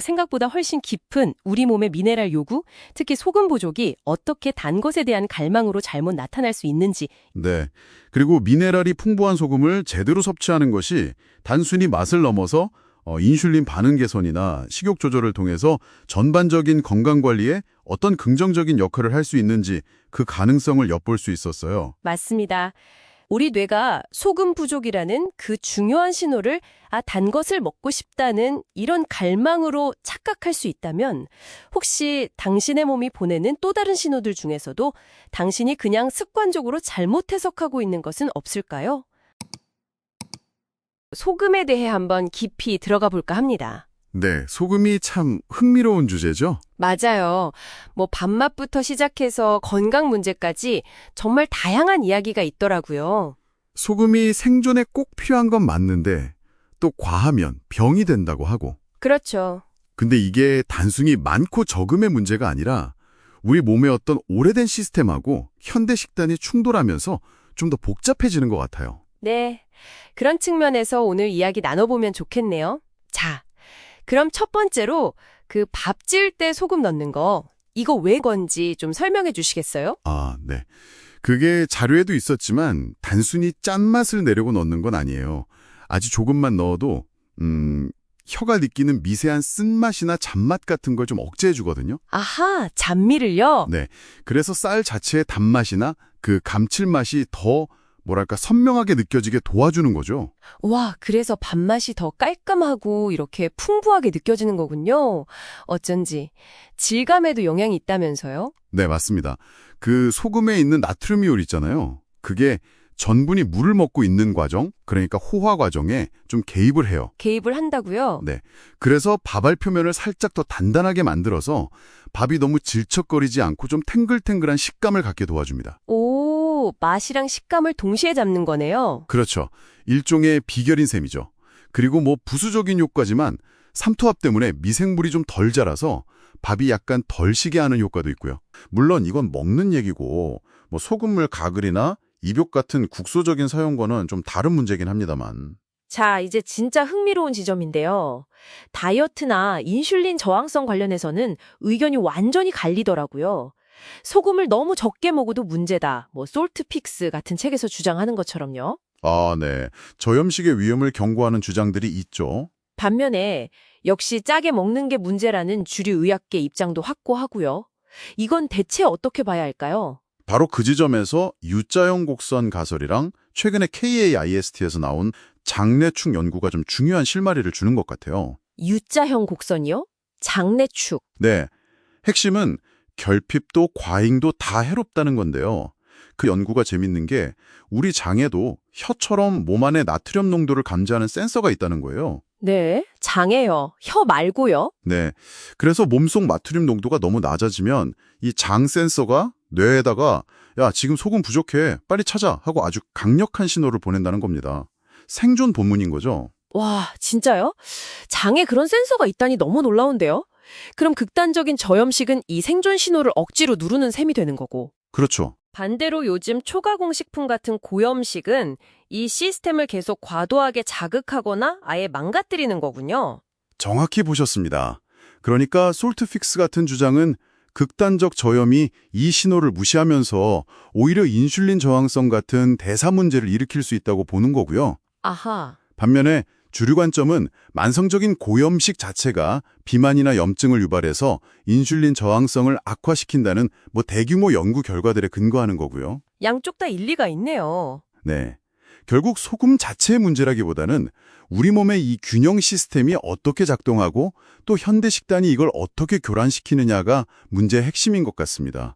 생각보다 훨씬 깊은 우리 몸의 미네랄 요구, 특히 소금 부족이 어떻게 단 것에 대한 갈망으로 잘못 나타날 수 있는지 네. 그리고 미네랄이 풍부한 소금을 제대로 섭취하는 것이 단순히 맛을 넘어서 어, 인슐린 반응 개선이나 식욕 조절을 통해서 전반적인 건강 관리에 어떤 긍정적인 역할을 할 수 있는지 그 가능성을 엿볼 수 있었어요. 맞습니다. 우리 뇌가 소금 부족이라는 그 중요한 신호를 아, 단 것을 먹고 싶다는 이런 갈망으로 착각할 수 있다면 혹시 당신의 몸이 보내는 또 다른 신호들 중에서도 당신이 그냥 습관적으로 잘못 해석하고 있는 것은 없을까요? 소금에 대해 한번 깊이 들어가 볼까 합니다. 네, 소금이 참 흥미로운 주제죠? 맞아요. 뭐 밥맛부터 시작해서 건강 문제까지 정말 다양한 이야기가 있더라고요. 소금이 생존에 꼭 필요한 건 맞는데 또 과하면 병이 된다고 하고 그렇죠. 근데 이게 단순히 많고 적음의 문제가 아니라 우리 몸의 어떤 오래된 시스템하고 현대 식단이 충돌하면서 좀 더 복잡해지는 것 같아요. 네. 그런 측면에서 오늘 이야기 나눠보면 좋겠네요. 자, 그럼 첫 번째로 그 밥 지을 때 소금 넣는 거, 이거 왜 건지 좀 설명해 주시겠어요? 아, 네. 그게 자료에도 있었지만 단순히 짠맛을 내려고 넣는 건 아니에요. 아주 조금만 넣어도 음, 혀가 느끼는 미세한 쓴맛이나 잔맛 같은 걸 좀 억제해 주거든요. 아하, 잔미를요? 네. 그래서 쌀 자체의 단맛이나 그 감칠맛이 더 뭐랄까 선명하게 느껴지게 도와주는 거죠. 와, 그래서 밥맛이 더 깔끔하고 이렇게 풍부하게 느껴지는 거군요. 어쩐지. 질감에도 영향이 있다면서요? 네, 맞습니다. 그 소금에 있는 나트륨이올 있잖아요. 그게 전분이 물을 먹고 있는 과정, 그러니까 호화 과정에 좀 개입을 해요. 개입을 한다고요? 네. 그래서 밥알 표면을 살짝 더 단단하게 만들어서 밥이 너무 질척거리지 않고 좀 탱글탱글한 식감을 갖게 도와줍니다. 오, 맛이랑 식감을 동시에 잡는 거네요. 그렇죠. 일종의 비결인 셈이죠. 그리고 뭐 부수적인 효과지만 삼투압 때문에 미생물이 좀 덜 자라서 밥이 약간 덜 시게 하는 효과도 있고요. 물론 이건 먹는 얘기고 뭐 소금물 가글이나 입욕 같은 국소적인 사용과는 좀 다른 문제긴 합니다만. 자, 이제 진짜 흥미로운 지점인데요. 다이어트나 인슐린 저항성 관련해서는 의견이 완전히 갈리더라고요. 소금을 너무 적게 먹어도 문제다. 뭐 솔트픽스 같은 책에서 주장하는 것처럼요. 아, 네. 저염식의 위험을 경고하는 주장들이 있죠. 반면에 역시 짜게 먹는 게 문제라는 주류 의학계 입장도 확고하고요. 이건 대체 어떻게 봐야 할까요? 바로 그 지점에서 U자형 곡선 가설이랑 최근에 KAIST에서 나온 장내축 연구가 좀 중요한 실마리를 주는 것 같아요. U자형 곡선이요? 장내축. 네. 핵심은 결핍도 과잉도 다 해롭다는 건데요. 그 연구가 재밌는 게 우리 장에도 혀처럼 몸 안에 나트륨 농도를 감지하는 센서가 있다는 거예요. 네, 장에요. 혀 말고요. 네. 그래서 몸속 나트륨 농도가 너무 낮아지면 이 장 센서가 뇌에다가 야, 지금 소금 부족해. 빨리 찾아. 하고 아주 강력한 신호를 보낸다는 겁니다. 생존 본문인 거죠. 와, 진짜요? 장에 그런 센서가 있다니 너무 놀라운데요? 그럼 극단적인 저염식은 이 생존 신호를 억지로 누르는 셈이 되는 거고. 그렇죠. 반대로 요즘 초가공식품 같은 고염식은 이 시스템을 계속 과도하게 자극하거나 아예 망가뜨리는 거군요. 정확히 보셨습니다. 그러니까 솔트픽스 같은 주장은 극단적 저염이 이 신호를 무시하면서 오히려 인슐린 저항성 같은 대사 문제를 일으킬 수 있다고 보는 거고요. 아하. 반면에 주류 관점은 만성적인 고염식 자체가 비만이나 염증을 유발해서 인슐린 저항성을 악화시킨다는 뭐 대규모 연구 결과들에 근거하는 거고요. 양쪽 다 일리가 있네요. 네. 결국 소금 자체의 문제라기보다는 우리 몸의 이 균형 시스템이 어떻게 작동하고 또 현대 식단이 이걸 어떻게 교란시키느냐가 문제의 핵심인 것 같습니다.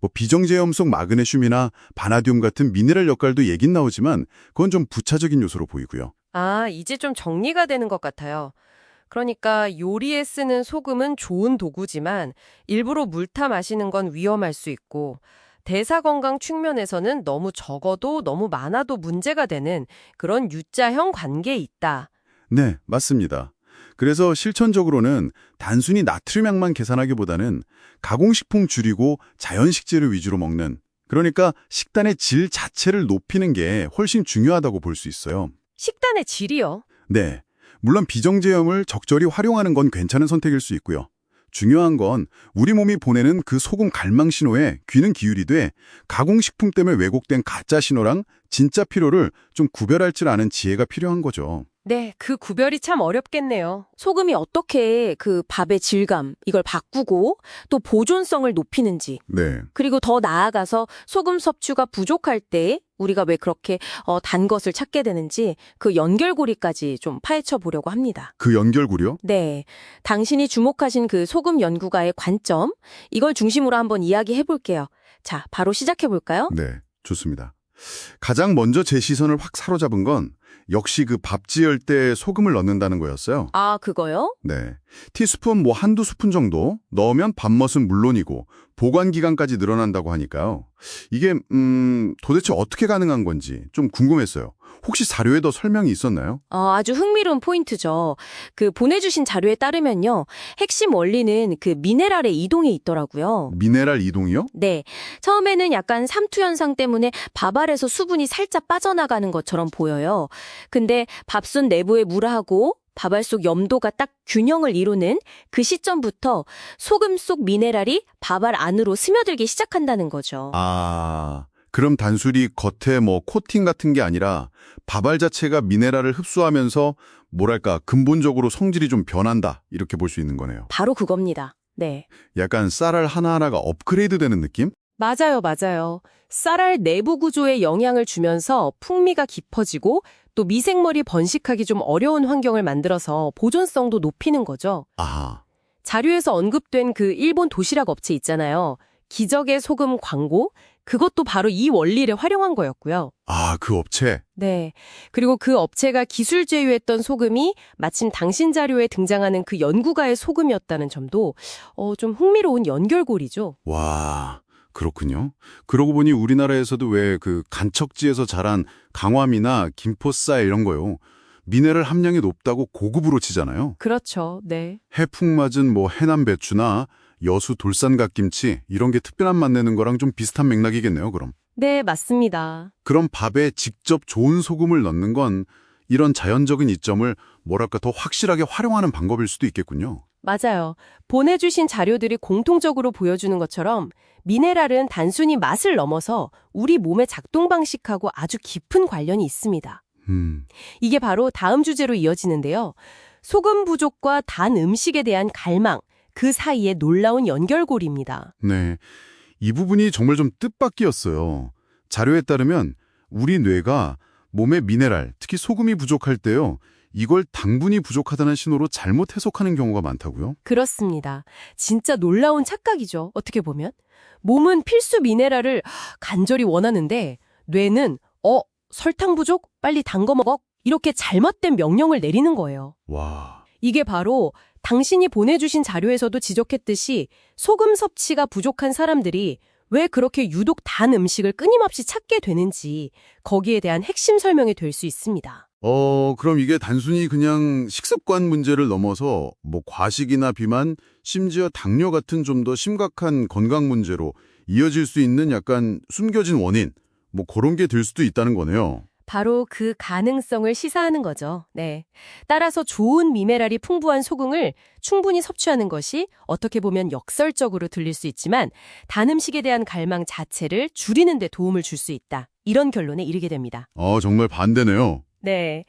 뭐 비정제염 속 마그네슘이나 바나듐 같은 미네랄 역할도 얘긴 나오지만 그건 좀 부차적인 요소로 보이고요. 아, 이제 좀 정리가 되는 것 같아요. 그러니까 요리에 쓰는 소금은 좋은 도구지만 일부러 물타 마시는 건 위험할 수 있고 대사 건강 측면에서는 너무 적어도 너무 많아도 문제가 되는 그런 U자형 관계에 있다. 네, 맞습니다. 그래서 실천적으로는 단순히 나트륨양만 계산하기보다는 가공식품 줄이고 자연식재료 위주로 먹는 그러니까 식단의 질 자체를 높이는 게 훨씬 중요하다고 볼 수 있어요. 식단의 질이요. 네. 물론 비정제염을 적절히 활용하는 건 괜찮은 선택일 수 있고요. 중요한 건 우리 몸이 보내는 그 소금 갈망 신호에 귀는 기울이 돼 가공식품 때문에 왜곡된 가짜 신호랑 진짜 필요를 좀 구별할 줄 아는 지혜가 필요한 거죠. 네, 그 구별이 참 어렵겠네요. 소금이 어떻게 그 밥의 질감, 이걸 바꾸고 또 보존성을 높이는지, 네. 그리고 더 나아가서 소금 섭취가 부족할 때 우리가 왜 그렇게 어, 단 것을 찾게 되는지 그 연결고리까지 좀 파헤쳐 보려고 합니다. 그 연결고리요? 네. 당신이 주목하신 그 소금 연구가의 관점, 이걸 중심으로 한번 이야기해 볼게요. 자, 바로 시작해 볼까요? 네, 좋습니다. 가장 먼저 제 시선을 확 사로잡은 건 역시 그 밥 지을 때 소금을 넣는다는 거였어요. 아, 그거요? 네. 티스푼 뭐 한두 스푼 정도 넣으면 밥맛은 물론이고 보관 기간까지 늘어난다고 하니까요. 이게 음 도대체 어떻게 가능한 건지 좀 궁금했어요. 혹시 자료에 더 설명이 있었나요? 어, 아주 흥미로운 포인트죠. 그 보내주신 자료에 따르면요. 핵심 원리는 그 미네랄의 이동에 있더라고요. 미네랄 이동이요? 네. 처음에는 약간 삼투 현상 때문에 밥알에서 수분이 살짝 빠져나가는 것처럼 보여요. 근데 밥솥 내부의 물하고 밥알 속 염도가 딱 균형을 이루는 그 시점부터 소금 속 미네랄이 밥알 안으로 스며들기 시작한다는 거죠. 아, 그럼 단순히 겉에 뭐 코팅 같은 게 아니라 밥알 자체가 미네랄을 흡수하면서 뭐랄까 근본적으로 성질이 좀 변한다 이렇게 볼 수 있는 거네요. 바로 그겁니다. 네. 약간 쌀알 하나하나가 업그레이드 되는 느낌? 맞아요, 맞아요. 쌀알 내부 구조에 영향을 주면서 풍미가 깊어지고 또 미생물이 번식하기 좀 어려운 환경을 만들어서 보존성도 높이는 거죠. 아하. 자료에서 언급된 그 일본 도시락 업체 있잖아요. 기적의 소금 광고? 그것도 바로 이 원리를 활용한 거였고요. 아, 그 업체. 네. 그리고 그 업체가 기술 제휴했던 소금이 마침 당신 자료에 등장하는 그 연구가의 소금이었다는 점도 어, 좀 흥미로운 연결고리죠. 와, 그렇군요. 그러고 보니 우리나라에서도 왜 그 간척지에서 자란 강화미나 김포쌀 이런 거요. 미네랄 함량이 높다고 고급으로 치잖아요. 그렇죠. 네. 해풍 맞은 뭐 해남 배추나 여수 돌산갓김치 이런 게 특별한 맛 내는 거랑 좀 비슷한 맥락이겠네요, 그럼. 네, 맞습니다. 그럼 밥에 직접 좋은 소금을 넣는 건 이런 자연적인 이점을 뭐랄까 더 확실하게 활용하는 방법일 수도 있겠군요. 맞아요. 보내주신 자료들이 공통적으로 보여주는 것처럼 미네랄은 단순히 맛을 넘어서 우리 몸의 작동 방식하고 아주 깊은 관련이 있습니다. 음, 이게 바로 다음 주제로 이어지는데요. 소금 부족과 단 음식에 대한 갈망, 그 사이에 놀라운 연결고리입니다. 네. 이 부분이 정말 좀 뜻밖이었어요. 자료에 따르면 우리 뇌가 몸의 미네랄, 특히 소금이 부족할 때요. 이걸 당분이 부족하다는 신호로 잘못 해석하는 경우가 많다고요? 그렇습니다. 진짜 놀라운 착각이죠. 어떻게 보면. 몸은 필수 미네랄을 간절히 원하는데 뇌는 어, 설탕 부족? 빨리 단거 먹어. 이렇게 잘못된 명령을 내리는 거예요. 와, 이게 바로 당신이 보내주신 자료에서도 지적했듯이 소금 섭취가 부족한 사람들이 왜 그렇게 유독 단 음식을 끊임없이 찾게 되는지 거기에 대한 핵심 설명이 될 수 있습니다. 어, 그럼 이게 단순히 그냥 식습관 문제를 넘어서 뭐 과식이나 비만, 심지어 당뇨 같은 좀 더 심각한 건강 문제로 이어질 수 있는 약간 숨겨진 원인, 뭐 그런 게 될 수도 있다는 거네요. 바로 그 가능성을 시사하는 거죠. 네. 따라서 좋은 미네랄이 풍부한 소금을 충분히 섭취하는 것이 어떻게 보면 역설적으로 들릴 수 있지만 단 음식에 대한 갈망 자체를 줄이는 데 도움을 줄 수 있다. 이런 결론에 이르게 됩니다. 어, 정말 반대네요. 네.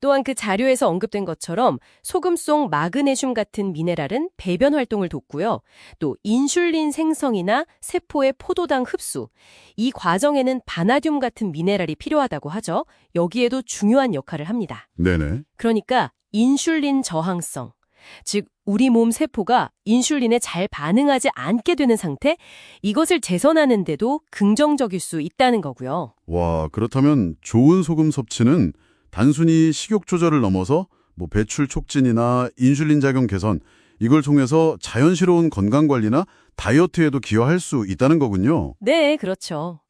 또한 그 자료에서 언급된 것처럼 소금 속 마그네슘 같은 미네랄은 배변 활동을 돕고요. 또 인슐린 생성이나 세포의 포도당 흡수. 이 과정에는 바나듐 같은 미네랄이 필요하다고 하죠. 여기에도 중요한 역할을 합니다. 네네. 그러니까 인슐린 저항성. 즉 우리 몸 세포가 인슐린에 잘 반응하지 않게 되는 상태, 이것을 재선하는 데도 긍정적일 수 있다는 거고요. 와, 그렇다면 좋은 소금 섭취는 단순히 식욕 조절을 넘어서 뭐 배출 촉진이나 인슐린 작용 개선 이걸 통해서 자연스러운 건강 관리나 다이어트에도 기여할 수 있다는 거군요. 네, 그렇죠.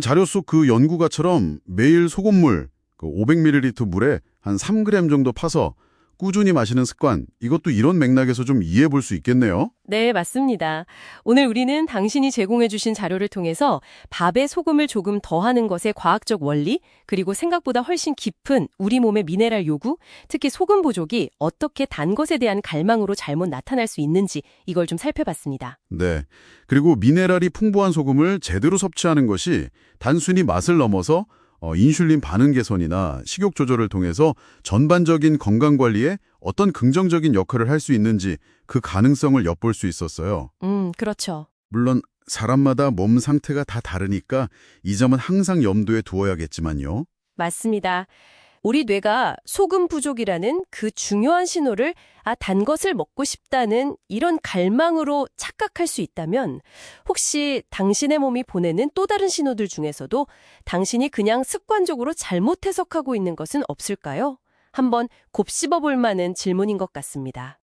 자료 속 그 연구가처럼 매일 소금물 그 500ml 물에 한 3g 정도 파서 꾸준히 마시는 습관 이것도 이런 맥락에서 좀 이해해 볼 수 있겠네요. 네, 맞습니다. 오늘 우리는 당신이 제공해 주신 자료를 통해서 밥에 소금을 조금 더하는 것의 과학적 원리, 그리고 생각보다 훨씬 깊은 우리 몸의 미네랄 요구, 특히 소금 부족이 어떻게 단 것에 대한 갈망으로 잘못 나타날 수 있는지 이걸 좀 살펴봤습니다. 네. 그리고 미네랄이 풍부한 소금을 제대로 섭취하는 것이 단순히 맛을 넘어서 어, 인슐린 반응 개선이나 식욕 조절을 통해서 전반적인 건강 관리에 어떤 긍정적인 역할을 할 수 있는지 그 가능성을 엿볼 수 있었어요. 음, 그렇죠. 물론 사람마다 몸 상태가 다 다르니까 이 점은 항상 염두에 두어야겠지만요. 맞습니다. 우리 뇌가 소금 부족이라는 그 중요한 신호를 아, 단 것을 먹고 싶다는 이런 갈망으로 착각할 수 있다면 혹시 당신의 몸이 보내는 또 다른 신호들 중에서도 당신이 그냥 습관적으로 잘못 해석하고 있는 것은 없을까요? 한번 곱씹어 볼 만한 질문인 것 같습니다.